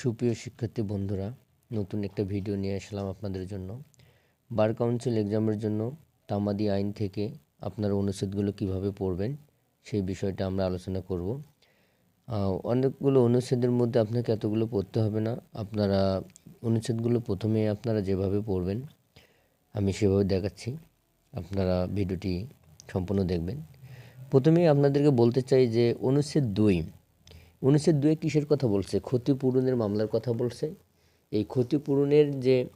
সুপ্রিয় শিক্ষার্থী বন্ধুরা, নতুন একটা ভিডিও নিয়ে আসলাম আপনাদের জন্য। বার কাউন্সিল এক্সামের জন্য তামাদি আইন থেকে আপনারা অনুচ্ছেদগুলো কীভাবে পড়বেন, সেই বিষয়টা আমরা আলোচনা করব। অনেকগুলো অনুচ্ছেদের মধ্যে আপনাকে এতগুলো পড়তে হবে না। আপনারা অনুচ্ছেদগুলো প্রথমে আপনারা যেভাবে পড়বেন, আমি সেভাবে দেখাচ্ছি। আপনারা ভিডিওটি সম্পূর্ণ দেখবেন। প্রথমেই আপনাদেরকে বলতে চাই যে অনুচ্ছেদ দুই অনুচ্ছেদ দুয়ে কিসের কথা বলছে? ক্ষতিপূরণের মামলার কথা বলছে। এই ক্ষতিপূরণের যে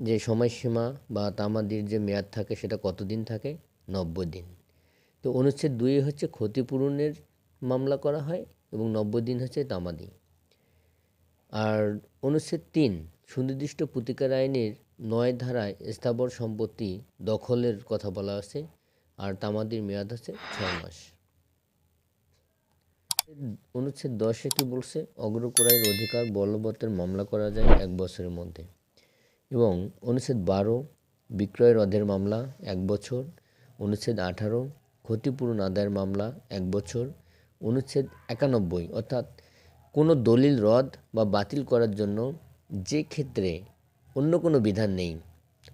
যে সময়সীমা বা তামাদির যে মেয়াদ থাকে, সেটা কতদিন থাকে? নব্বই দিন। তো অনুচ্ছেদ দুই হচ্ছে ক্ষতিপূরণের মামলা করা হয় এবং নব্বই দিন হচ্ছে তামাদি। আর অনুচ্ছেদ তিন, সুনির্দিষ্ট প্রতিকার আইনের নয় ধারায় স্থাবর সম্পত্তি দখলের কথা বলা আছে, আর তামাদির মেয়াদ হচ্ছে ছয় মাস। অনুচ্ছেদ দশে কি বলছে? অগ্রক্রয়ের অধিকার বলবতের মামলা করা যায় এক বছরের মধ্যে। এবং অনুচ্ছেদ বারো, বিক্রয় রদের মামলা এক বছর। অনুচ্ছেদ আঠারো, ক্ষতিপূরণ আদায়ের মামলা এক বছর। অনুচ্ছেদ একানব্বই, অর্থাৎ কোনো দলিল রদ বা বাতিল করার জন্য যে ক্ষেত্রে অন্য কোনো বিধান নেই,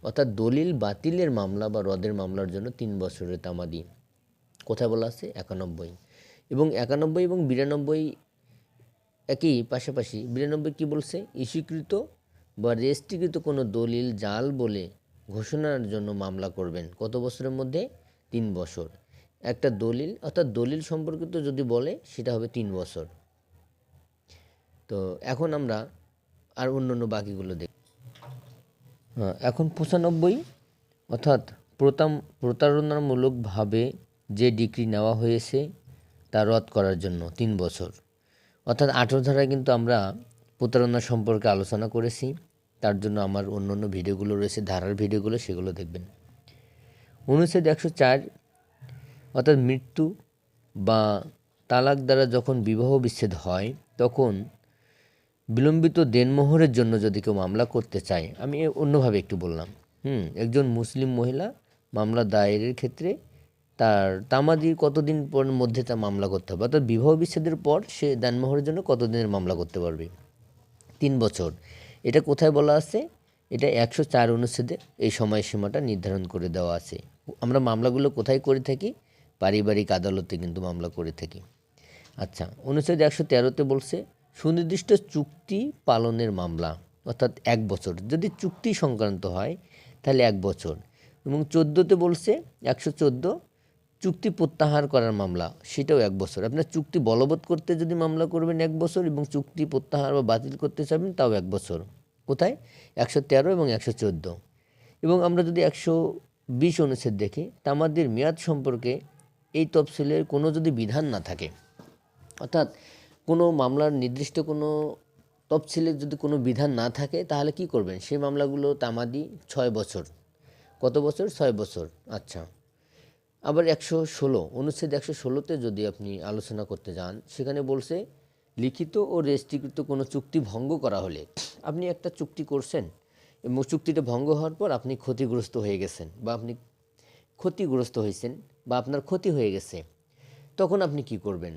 অর্থাৎ দলিল বাতিলের মামলা বা রদের মামলার জন্য তিন বছরের তামাদি। কোথায় বলা আছে? একানব্বই। এবং একানব্বই এবং বিরানব্বই একই পাশাপাশি, বিরানব্বই কী বলছে? ইস্যুকৃত বা রেজিস্ট্রিকৃত কোনো দলিল, জাল বলে ঘোষণার জন্য মামলা করবেন। কত বছরের মধ্যে? তিন বছর। একটা দলিল, অর্থাৎ দলিল সম্পর্কিত যদি বলে, সেটা হবে তিন বছর। তো এখন আমরা আর অন্য অন্য বাকিগুলো দেখ। এখন পঁচানব্বই, অর্থাৎ প্রতাম, প্রতারণামূলকভাবে যে ডিগ্রি নেওয়া হয়েছে তা রদ করার জন্য তিন বছর। অর্থাৎ আঠেরো ধারায় কিন্তু আমরা প্রতারণা সম্পর্কে আলোচনা করেছি। তার জন্য আমার অন্য অন্য ভিডিওগুলো রয়েছে, ধারার ভিডিওগুলো, সেগুলো দেখবেন। অনুচ্ছেদ একশো চার, অর্থাৎ মৃত্যু বা তালাক দ্বারা যখন বিবাহ বিচ্ছেদ হয়, তখন বিলম্বিত দেনমোহরের জন্য যদি কেউ মামলা করতে চায়, আমি অন্যভাবে একটু বললাম। হুম, একজন মুসলিম মহিলা মামলা দায়েরের ক্ষেত্রে তার তামাদির কতদিন পর মধ্যে তা মামলা করতে হবে? অর্থাৎ বিবাহ বিচ্ছেদের পর সে দেনমোহরের জন্য কতদিনের মামলা করতে পারবে? তিন বছর। এটা কোথায় বলা আছে? এটা একশো চার অনুচ্ছেদে এই সময়সীমাটা নির্ধারণ করে দেওয়া আছে। আমরা মামলাগুলো কোথায় করে থাকি? পারিবারিক আদালতে কিন্তু মামলা করে থাকি। আচ্ছা অনুচ্ছেদ একশো তেরোতে বলছে, সুনির্দিষ্ট চুক্তি পালনের মামলা, অর্থাৎ এক বছর। যদি চুক্তি সংক্রান্ত হয়, তাহলে এক বছর। এবং চোদ্দোতে বলছে, একশো চোদ্দ চুক্তি প্রত্যাহার করার মামলা, সেটাও এক বছর। আপনার চুক্তি বলবৎ করতে যদি মামলা করবেন এক বছর এবং চুক্তি প্রত্যাহার বা বাতিল করতে চাইবেন তাও এক বছর। কোথায়? একশো তেরো এবং একশো চোদ্দ। এবং আমরা যদি একশো বিশ অনুচ্ছেদ দেখি তামাদের মেয়াদ সম্পর্কে এই তফসিলের কোনো যদি বিধান না থাকে, অর্থাৎ কোনো মামলার নির্দিষ্ট কোনো তফসিলের যদি কোনো বিধান না থাকে, তাহলে কি করবেন? সেই মামলাগুলো তামাদি ছয় বছর। কত বছর? ছয় বছর। আচ্ছা। আবার একশো ষোলো, অনুচ্ছেদ একশো ষোলোতে যদি আপনি আলোচনা করতে যান, সেখানে বলছে, লিখিত ও রেজিস্ট্রিকৃত কোনো চুক্তি ভঙ্গ করা হলে আপনি একটা চুক্তি করছেন এবং চুক্তিটা ভঙ্গ হওয়ার পর আপনি ক্ষতিগ্রস্ত হয়ে গেছেন বা আপনি ক্ষতিগ্রস্ত হয়েছেন বা আপনার ক্ষতি হয়ে গেছে, তখন আপনি কি করবেন?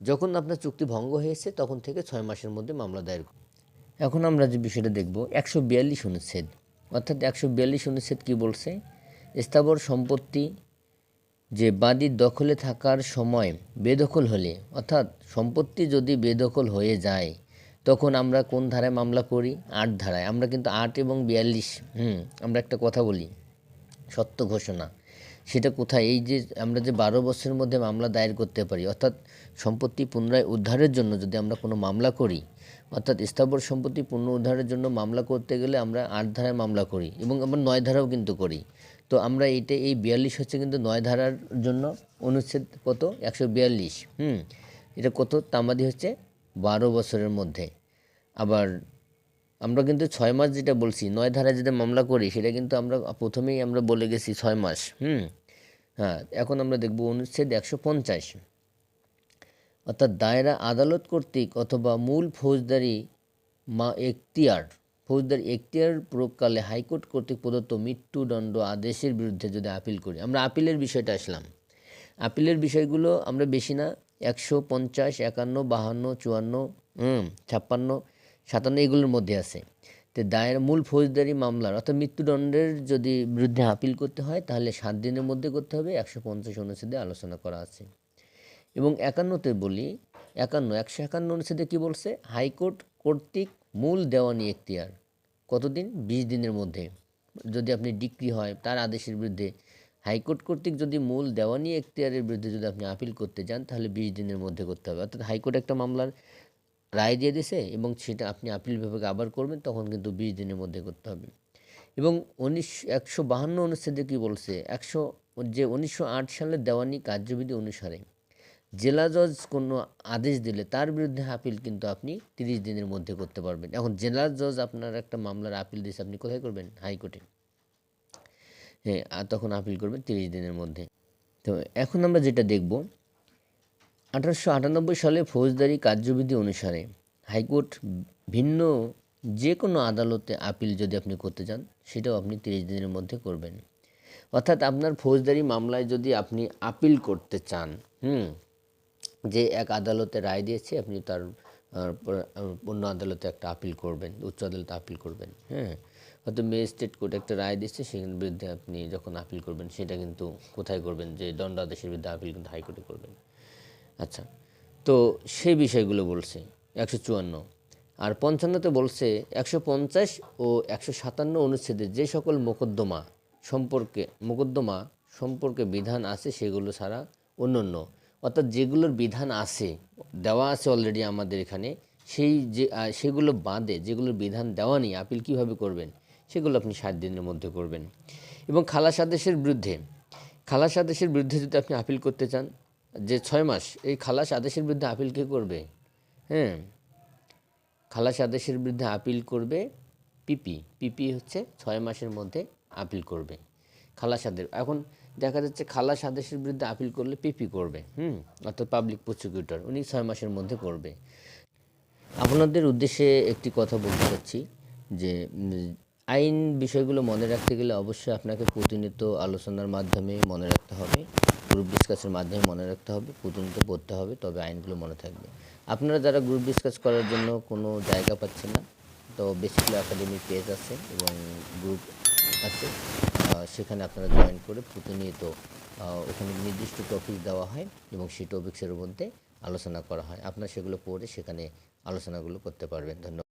যখন আপনার চুক্তি ভঙ্গ হয়েছে, তখন থেকে ছয় মাসের মধ্যে মামলা দায়ের এখন আমরা যে বিষয়টা দেখব, একশো বিয়াল্লিশ অনুচ্ছেদ। অর্থাৎ একশো বিয়াল্লিশ অনুচ্ছেদ কী বলছে? স্থাবর সম্পত্তি যে বাদীর দখলে থাকার সময় বেদখল হলে, অর্থাৎ সম্পত্তি যদি বেদখল হয়ে যায়, তখন আমরা কোন ধারায় মামলা করি? আট ধারায়। আমরা কিন্তু আট এবং বিয়াল্লিশ, হুম, আমরা একটা কথা বলি, সত্য ঘোষণা। সেটা কোথায়? এই যে আমরা যে বারো বছরের মধ্যে মামলা দায়ের করতে পারি, অর্থাৎ সম্পত্তি পুনরায় উদ্ধারের জন্য যদি আমরা কোনো মামলা করি, অর্থাৎ স্থাবর সম্পত্তি পুনঃ উদ্ধারের জন্য মামলা করতে গেলে আমরা আট ধারায় মামলা করি এবং আমরা নয় ধারাও কিন্তু করি। তো আমরা এইটা, এই বিয়াল্লিশ হচ্ছে কিন্তু নয় ধারার জন্য অনুচ্ছেদ কত? একশো বিয়াল্লিশ। হুম, এটা কত? তামাদি হচ্ছে বারো বছরের মধ্যে। আবার আমরা কিন্তু ছয় মাস যেটা বলছি, নয় ধারায় যেটা মামলা করি, সেটা কিন্তু আমরা প্রথমেই আমরা বলে গেছি ছয় মাস। হুম হ্যাঁ এখন আমরা দেখব অনুচ্ছেদ একশো পঞ্চাশ। অর্থাৎ দায়রা আদালত কর্তৃক অথবা মূল ফৌজদারি মা এখতিয়ার ফৌজদারি এখতিয়ার প্রয়োগকালে হাইকোর্ট কর্তৃক প্রদত্ত মৃত্যুদণ্ড আদেশের বিরুদ্ধে যদি আপিল করি, আমরা আপিলের বিষয়টা আসলাম। আপিলের বিষয়গুলো আমরা বেশি না, একশো পঞ্চাশ, একান্ন, বাহান্ন, চুয়ান্ন ছাপ্পান্ন, সাতান্ন এগুলোর মধ্যে আছে। তো দায়ের মূল ফৌজদারি মামলার অর্থাৎ মৃত্যুদণ্ডের যদি বিরুদ্ধে আপিল করতে হয়, তাহলে সাত দিনের মধ্যে করতে হবে, একশো পঞ্চাশ অনুচ্ছেদে আলোচনা করা আছে। এবং একান্নতে বলি, একান্ন, একশো একান্ন অনুচ্ছেদে কী বলছে? হাইকোর্ট কর্তৃক মূল দেওয়ানি এখতিয়ার। কতদিন? বিশ দিনের মধ্যে। যদি আপনি ডিক্রি হয়, তার আদেশের বিরুদ্ধে, হাইকোর্ট কর্তৃক যদি মূল দেওয়ানি এখতিয়ারের বিরুদ্ধে যদি আপনি আপিল করতে যান, তাহলে বিশ দিনের মধ্যে করতে হবে। অর্থাৎ হাইকোর্ট একটা মামলার রায় দিয়ে দিছে এবং সেটা আপনি আপিল বিভাগে আবার করবেন, তখন কিন্তু বিশ দিনের মধ্যে করতে হবে। এবং উনিশ, একশো বাহান্ন অনুচ্ছেদে কী বলছে? একশো, যে উনিশশো আট সালের দেওয়ানি কার্যবিধি অনুসারে জেলা জজ কোনো আদেশ দিলে তার বিরুদ্ধে আপিল কিন্তু আপনি তিরিশ দিনের মধ্যে করতে পারবেন। এখন জেলা জজ আপনার একটা মামলার আপিল দিয়েছে, আপনি কোথায় করবেন? হাইকোর্টে। হ্যাঁ তখন আপিল করবেন তিরিশ দিনের মধ্যে। তো এখন আমরা যেটা দেখব, আঠারোশো আটানব্বই সালে ফৌজদারি কার্যবিধি অনুসারে হাইকোর্ট ভিন্ন যে কোনো আদালতে আপিল যদি আপনি করতে চান, সেটাও আপনি তিরিশ দিনের মধ্যে করবেন। অর্থাৎ আপনার ফৌজদারি মামলায় যদি আপনি আপিল করতে চান, হুম যে এক আদালতে রায় দিয়েছে, আপনি তার অন্য আদালতে একটা আপিল করবেন, উচ্চ আদালতে আপিল করবেন হ্যাঁ? হয়তো ম্যাজিস্ট্রেট কোর্ট একটা রায় দিচ্ছে সেখানে বিরুদ্ধে আপনি যখন আপিল করবেন, সেটা কিন্তু কোথায় করবেন? যে দণ্ডাদেশের বিরুদ্ধে আপিল কিন্তু হাইকোর্টে করবেন। আচ্ছা তো সেই বিষয়গুলো বলছে, একশো চুয়ান্ন। আর পঞ্চান্নতে বলছে, একশো পঞ্চাশ ও একশো সাতান্ন অনুচ্ছেদে যে সকল মোকদ্দমা সম্পর্কে মোকদ্দমা সম্পর্কে বিধান আছে, সেগুলো ছাড়া অন্যান্য। অর্থাৎ যেগুলোর বিধান আছে, দেওয়া আছে অলরেডি আমাদের এখানে, সেই যে সেগুলো বাদে যেগুলোর বিধান দেওয়া নেই, আপিল কীভাবে করবেন? সেগুলো আপনি সাত দিনের মধ্যে করবেন। এবং খালাস আদেশের বিরুদ্ধে খালাস আদেশের বিরুদ্ধে যদি আপনি আপিল করতে চান, যে ছয় মাস, এই খালাস আদেশের বিরুদ্ধে আপিল কে করবে? হ্যাঁ। খালাস আদেশের বিরুদ্ধে আপিল করবে পিপি। পিপি হচ্ছে ছয় মাসের মধ্যে আপিল করবে। খালাস আদেশ এখন দেখা যাচ্ছে খালাস আদেশের বিরুদ্ধে আপিল করলে পিপি করবে, হুম, অর্থাৎ পাবলিক প্রসিকিউটর উনি ছয় মাসের মধ্যে করবে। আপনাদের উদ্দেশ্যে একটি কথা বলতে চাচ্ছি যে আইন বিষয়গুলো মনে রাখতে গেলে অবশ্যই আপনাকে প্রতিনিয়ত আলোচনার মাধ্যমে মনে রাখতে হবে গ্রুপ ডিসকাসের মাধ্যমে মনে রাখতে হবে, প্রতিনিয়ত পড়তে হবে, তবে আইনগুলো মনে থাকবে। আপনারা যারা গ্রুপ ডিসকাস করার জন্য কোনো জায়গা পাচ্ছেন না, তো বেসিক্যালি একাডেমি পেজ আছে এবং গ্রুপ আছে। সেখানে আপনারা জয়েন করে প্রতিনিয়ত ওখানে নির্দিষ্ট টপিক দেওয়া হয় এবং সেই টপিক্সের মধ্যে আলোচনা করা হয়। আপনারা সেগুলো পড়ে সেখানে আলোচনাগুলো করতে পারবেন। ধন্যবাদ।